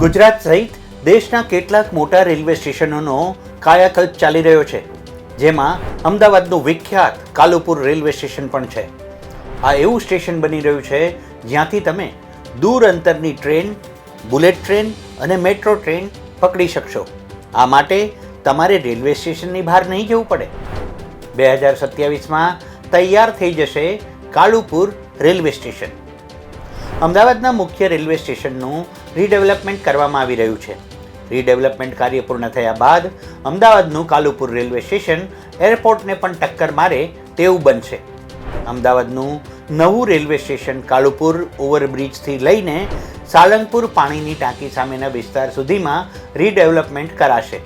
ગુજરાત સહિત દેશના કેટલાક મોટા રેલવે સ્ટેશનોનો કાયાકલ્પ ચાલી રહ્યો છે, જેમાં અમદાવાદનું વિખ્યાત કાલુપુર રેલવે સ્ટેશન પણ છે. આ એવું સ્ટેશન બની રહ્યું છે, જ્યાંથી તમે દૂર અંતરની ટ્રેન, બુલેટ ટ્રેન અને મેટ્રો ટ્રેન પકડી શકશો. આ માટે તમારે રેલવે સ્ટેશનની બહાર નહીં જવું પડે. બે હજાર સત્યાવીસમાં તૈયાર થઈ જશે કાલુપુર રેલવે સ્ટેશન. અમદાવાદના મુખ્ય રેલવે સ્ટેશનનું રીડેવલપમેન્ટ કરવામાં આવી રહ્યું છે. રીડેવલપમેન્ટ કાર્ય પૂર્ણ થયા બાદ અમદાવાદનું કાલુપુર રેલવે સ્ટેશન એરપોર્ટને પણ ટક્કર મારે તેવું બનશે. અમદાવાદનું નવું રેલવે સ્ટેશન કાલુપુર ઓવરબ્રિજથી લઈને સાળંગપુર પાણીની ટાંકી સામેના વિસ્તાર સુધીમાં રીડેવલપમેન્ટ કરાશે.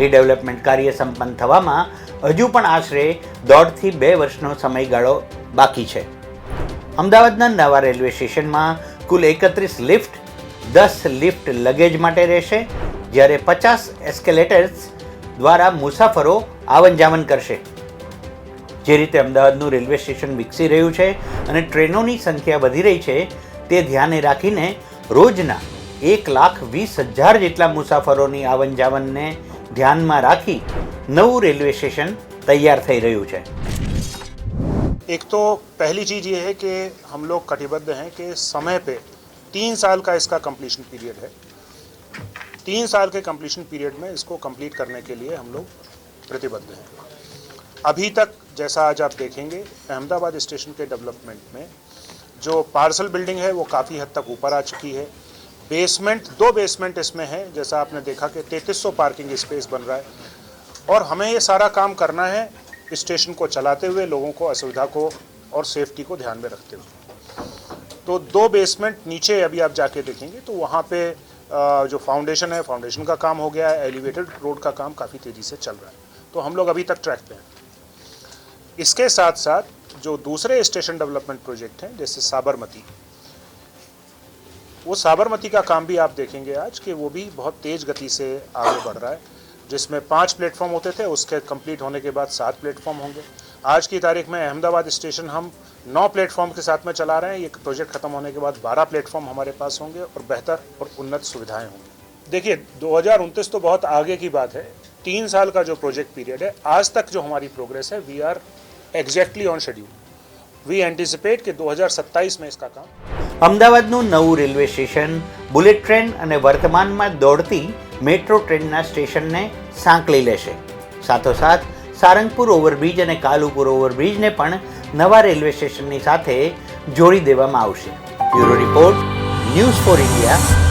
રીડેવલપમેન્ટ કાર્ય સંપન્ન થવામાં હજુ પણ આશરે દોઢથી બે વર્ષનો સમયગાળો બાકી છે. અમદાવાદના નવા રેલવે સ્ટેશનમાં કુલ એકત્રીસ લિફ્ટ, દસ લિફ્ટ લગેજ માટે રહેશે, જ્યારે પચાસ એસ્કેલેટર્સ દ્વારા મુસાફરો આવન જાવન કરશે. જે રીતે અમદાવાદનું રેલવે સ્ટેશન વિકસી રહ્યું છે અને ટ્રેનોની સંખ્યા વધી રહી છે, તે ધ્યાને રાખીને રોજના એક લાખ વીસ હજાર જેટલા મુસાફરોની આવન જાવનને ધ્યાનમાં રાખી નવું રેલવે સ્ટેશન તૈયાર થઈ રહ્યું છે. एक तो पहली चीज़ ये है कि हम लोग कटिबद्ध हैं कि समय पे तीन साल का इसका कंप्लीशन पीरियड है। तीन साल के कंप्लीशन पीरियड में इसको कंप्लीट करने के लिए हम लोग प्रतिबद्ध हैं। अभी तक जैसा आज आप देखेंगे, अहमदाबाद स्टेशन के डेवलपमेंट में जो पार्सल बिल्डिंग है वो काफ़ी हद तक ऊपर आ चुकी है। बेसमेंट दो बेसमेंट इसमें है, जैसा आपने देखा कि 3300 पार्किंग स्पेस बन रहा है। और हमें ये सारा काम करना है स्टेशन को चलाते हुए लोगों को असुविधा को और सेफ्टी को ध्यान में रखते हुए। तो दो बेसमेंट नीचे अभी आप जाके देखेंगे तो वहाँ पे जो फाउंडेशन है फाउंडेशन का काम हो गया है एलिवेटेड रोड का काम काफ़ी तेज़ी से चल रहा है। तो हम लोग अभी तक ट्रैक पे हैं। इसके साथ साथ जो दूसरे स्टेशन डेवलपमेंट प्रोजेक्ट हैं, जैसे साबरमती, वो साबरमती का काम भी आप देखेंगे आज कि वो भी बहुत तेज़ गति से आगे बढ़ रहा है। जिसमें पांच प्लेटफॉर्म होते थे उसके कंप्लीट होने के बाद सात प्लेटफॉर्म होंगे आज की तारीख में अहमदाबाद स्टेशन हम नौ प्लेटफॉर्म के साथ में चला रहे हैं ये प्रोजेक्ट खत्म होने के बाद बारह प्लेटफॉर्म हमारे पास होंगे और बेहतर और उन्नत सुविधाएं होंगी देखिए दो तो बहुत आगे की बात है तीन साल का जो प्रोजेक्ट पीरियड है आज तक जो हमारी प्रोग्रेस है we are exactly on schedule we anticipate कि 2027 में इसका काम અમદાવાદનું નવું રેલવે સ્ટેશન બુલેટ ટ્રેન અને વર્તમાનમાં દોડતી મેટ્રો ટ્રેનના સ્ટેશનને સાંકળી લેશે. સાથોસાથ, સારંગપુર ઓવરબ્રિજ અને કાલુપુર ઓવરબ્રિજને પણ નવા રેલવે સ્ટેશનની સાથે જોડી દેવામાં આવશે. Bureau report, news for India